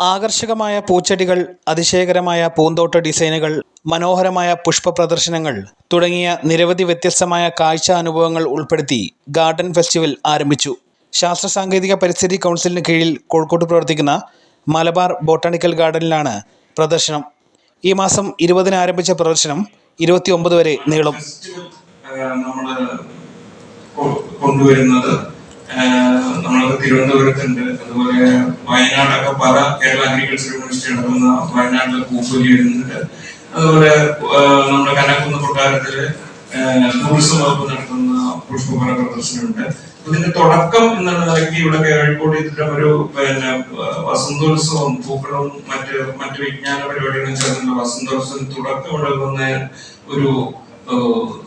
ആകർഷകമായ പൂച്ചെടികൾ അതിശയകരമായ പൂന്തോട്ട ഡിസൈനുകൾ മനോഹരമായ പുഷ്പ പ്രദർശനങ്ങൾ തുടങ്ങിയ നിരവധി വ്യത്യസ്തമായ കാഴ്ച അനുഭവങ്ങൾ ഉൾപ്പെടുത്തി ഗാർഡൻ ഫെസ്റ്റിവൽ ആരംഭിച്ചു. ശാസ്ത്ര സാങ്കേതിക പരിസ്ഥിതി കൗൺസിലിന് കീഴിൽ കോഴിക്കോട്ട് പ്രവർത്തിക്കുന്ന മലബാർ ബോട്ടാണിക്കൽ ഗാർഡനിലാണ് പ്രദർശനം. ഈ മാസം ഇരുപതിന് ആരംഭിച്ച പ്രദർശനം ഇരുപത്തിയൊമ്പത് വരെ നീളും. കൊണ്ടുവരുന്നത് നമ്മൾ തിരുവനന്തപുരത്തുണ്ട്. അതുപോലെ വയനാടൊക്കെ പല കേരള അഗ്രികൾച്ചർ യൂണിവേഴ്സിറ്റി നടത്തുന്ന വയനാട്ടിലെ പൂപ്പൊലി വരുന്നുണ്ട്. അതുപോലെ നമ്മുടെ കനകുന്ന് കൊട്ടാരത്തിൽ ടൂറിസം വകുപ്പ് നടത്തുന്ന പുഷ്പഫല പ്രദർശനമുണ്ട്. ഇതിന്റെ തുടക്കം എന്നുള്ള നിലയ്ക്ക് ഇവിടെ കോഴിക്കോട് ഇത്തരം ഒരു പിന്നെ വസന്തോത്സവം പൂക്കളും മറ്റ് മറ്റ് വിജ്ഞാന പരിപാടികളും ചേർന്നുള്ള വസന്തോത്സവം തുടക്കം ഉണ്ടാകുന്ന ഒരു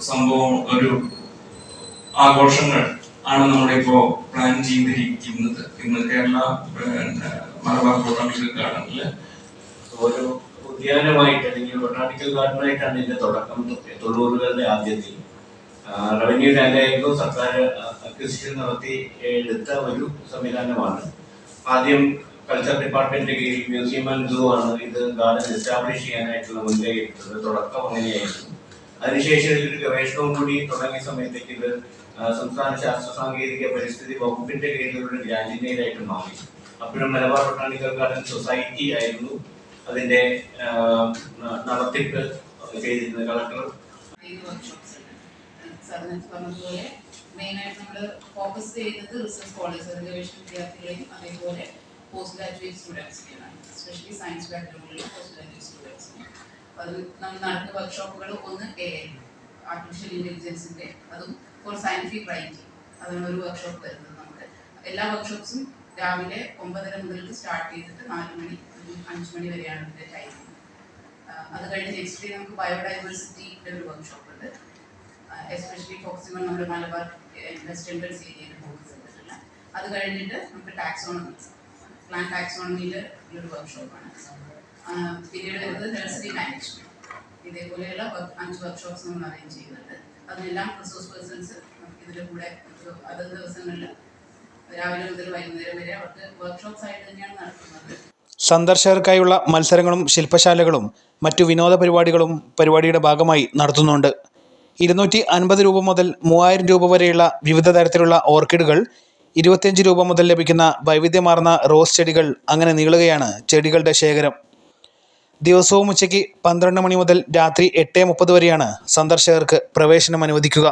സംഭവം ഒരു ആഘോഷങ്ങൾ ആണ് നമ്മളിപ്പോ പ്ലാൻ ചെയ്തിരിക്കുന്നത്. ഇന്ന് കേരള മലബാർ ബൊട്ടാണിക്കൽ ഗാർഡനിൽ ഒരു ഉദ്യാനമായിട്ട് അല്ലെങ്കിൽ ബൊട്ടാണിക്കൽ ഗാർഡനായിട്ടാണ് ഇതിന്റെ തുടക്കം തൊണ്ണൂറുകളുടെ ആദ്യത്തിൽ. റവന്യൂ ലാൻഡായിരുന്നു സർക്കാർ അക്വിസിഷൻ നടത്തി എടുത്ത ഒരു സംവിധാനമാണ്. ആദ്യം കൾച്ചർ ഡിപ്പാർട്ട്മെന്റിന്റെ കീഴിൽ മ്യൂസിയം ആൻഡ് സൂ ആണ് ഇത് ഗാർഡൻ എസ്റ്റാബ്ലിഷ് ചെയ്യാനായിട്ടുള്ള മുൻകൈ എടുത്തത്. തുടക്കം അങ്ങനെയായിരുന്നു. അതിനുശേഷം ഒരു ഗവേഷണവും കൂടി തുടങ്ങിയ സമയത്തേക്ക് ഇത് സംസ്ഥാന ശാസ്ത്ര സാങ്കേതിക പരിസ്ഥിതി വകുപ്പിന്റെ കീഴിലുള്ള രാജ്യങ്ങളിലായിട്ട് മാറി. അപ്പോഴും മലബാർ ബൊട്ടാണിക്കൽ ഗാർഡൻ സൊസൈറ്റി ആയിരുന്നു അതിന്റെ നടത്തിപ്പ് ചെയ്തിരുന്നത് കളക്ടർ. നേരത്തെ പറഞ്ഞതുപോലെ മെയിനായിട്ട് നമ്മൾ ഫോക്കസ് ചെയ്യുന്നത് റിസർച്ച് സ്കോളേഴ്സ് ഗവേഷണ വിദ്യാർത്ഥികളെയും അതേപോലെ പോസ്റ്റ് ഗ്രാജുവേറ്റ് സ്റ്റുഡൻസിനെയാണ് എസ്പെഷ്യലി സയൻസ് ബാക്ക്ഗ്രൗണ്ടിലുള്ള പോസ്റ്റ് ഗ്രാജുവേറ്റ് സ്റ്റുഡൻസിന് അത് നമ്മൾ നടന്ന വർക്ക്ഷോപ്പുകൾ ഒന്ന് എ ആർട്ടിഫിഷ്യൽ ഇന്റലിജൻസിന്റെ അതും ഫോർ സയന്റിഫിക് റൈറ്റിംഗ് അതാണ് ഒരു വർക്ക്ഷോപ്പ് വരുന്നത് നമുക്ക്. എല്ലാ വർക്ക്ഷോപ്സും രാവിലെ ഒമ്പതര മുതൽ സ്റ്റാർട്ട് ചെയ്തിട്ട് നാല് മണി അഞ്ച് മണി വരെയാണ് ടൈമിംഗ് ആഹ് അത് കഴിഞ്ഞ് നെക്സ്റ്റ് ഡേ നമുക്ക് ബയോഡൈവേഴ്സിറ്റിയുടെ ഒരു വർക്ക്ഷോപ്പ് ഉണ്ട്. എസ്പെഷ്യലി ഓൺ നമ്മുടെ മലബാർ വെസ്റ്റ് ബെൽസ് ഏരിയയിൽ ഫോക്കസ് ചെയ്തിട്ടില്ല അത് കഴിഞ്ഞിട്ട് നമുക്ക് ടാക്സോണമി പ്ലാൻ ടാക്സോണമിയിൽ ഒരു വർക്ക്ഷോപ്പാണ് പിന്നീട് വരുന്നത് നഴ്സറി മാനേജ്മെന്റ് ഇതേപോലെയുള്ള അഞ്ച് വർക്ക്ഷോപ്സ് നമ്മൾ അറേഞ്ച് ചെയ്യുന്നുണ്ട്. അതിനെല്ലാം റിസോഴ്സ് പേഴ്സൺസ് ഇതിന്റെ കൂടെ അതത് ദിവസങ്ങളിൽ രാവിലെ മുതൽ വൈകുന്നേരം വരെ അവർക്ക് വർക്ക്ഷോപ്സ് ആയിട്ട് തന്നെയാണ് നടത്തുന്നത്. സന്ദർശകർക്കായുള്ള മത്സരങ്ങളും ശില്പശാലകളും മറ്റു വിനോദ പരിപാടികളും പരിപാടിയുടെ ഭാഗമായി നടത്തുന്നുണ്ട്. ഇരുന്നൂറ്റി അൻപത് രൂപ മുതൽ മൂവായിരം രൂപ വരെയുള്ള വിവിധ തരത്തിലുള്ള ഓർക്കിഡുകൾ ഇരുപത്തിയഞ്ച് രൂപ മുതൽ ലഭിക്കുന്ന വൈവിധ്യമാർന്ന റോസ് ചെടികൾ അങ്ങനെ നീളുകയാണ് ചെടികളുടെ ശേഖരം. ദിവസവും ഉച്ചയ്ക്ക് പന്ത്രണ്ട് മണി മുതൽ രാത്രി എട്ട് മുപ്പത് വരെയാണ് സന്ദർശകർക്ക് പ്രവേശനം അനുവദിക്കുക.